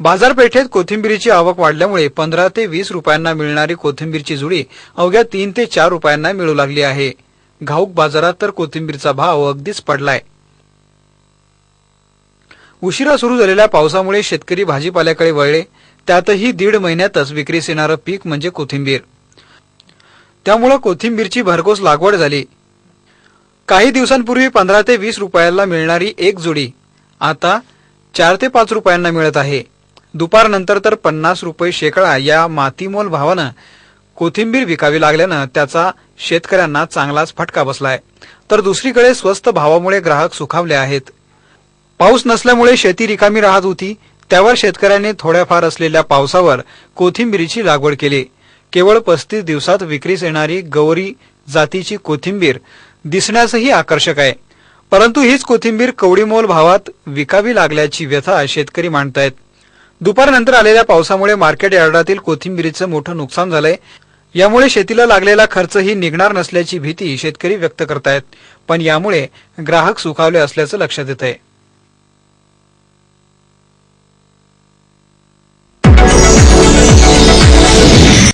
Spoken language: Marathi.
बाजारपेठेत कोथिंबीरीची आवक वाढल्यामुळे पंधरा ते वीस रुपयांना मिळणारी कोथिंबीरची जुडी अवघ्या तीन ते चार रुपयांना मिळू लागली आहे. घाऊक बाजारात तर कोथिंबीरचा भाव अगदीच पडलाय. उशिरा सुरू झालेल्या पावसामुळे शेतकरी भाजीपाल्याकडे वळले. त्यातही दीड महिन्यातच विक्रीस येणारं पीक म्हणजे कोथिंबीर. त्यामुळं कोथिंबीरची भरघोस लागवड झाली. काही दिवसांपूर्वी पंधरा ते वीस रुपयाला मिळणारी एक जुडी आता चार ते पाच रुपयांना मिळत आहे. दुपारनंतर तर पन्नास रुपये शेकडा या मातीमोल भावानं कोथिंबीर विकावी लागल्यानं त्याचा शेतकऱ्यांना चांगलाच फटका बसलाय. तर दुसरीकडे स्वस्त भावामुळे ग्राहक सुखावले आहेत. पाऊस नसल्यामुळे शेती रिकामी राहत होती. त्यावर शेतकऱ्यांनी थोड्याफार असलेल्या पावसावर कोथिंबीरीची लागवड केली. केवळ पस्तीस दिवसात विक्रीस येणारी गौरी जातीची कोथिंबीर दिसण्यासही आकर्षक आहे. परंतु हीच कोथिंबीर कवडीमोल भावात विकावी लागल्याची व्यथा शेतकरी मांडतायत. दुपारनंतर आलेल्या पावसामुळे मार्केट यार्डातील कोथिंबीरीचं मोठं नुकसान झालंय. यामुळे शेतीला लागलेला खर्चही निघणार नसल्याची भीती शेतकरी व्यक्त करतायत. पण यामुळे ग्राहक सुखावले असल्याचं लक्षात येत आहे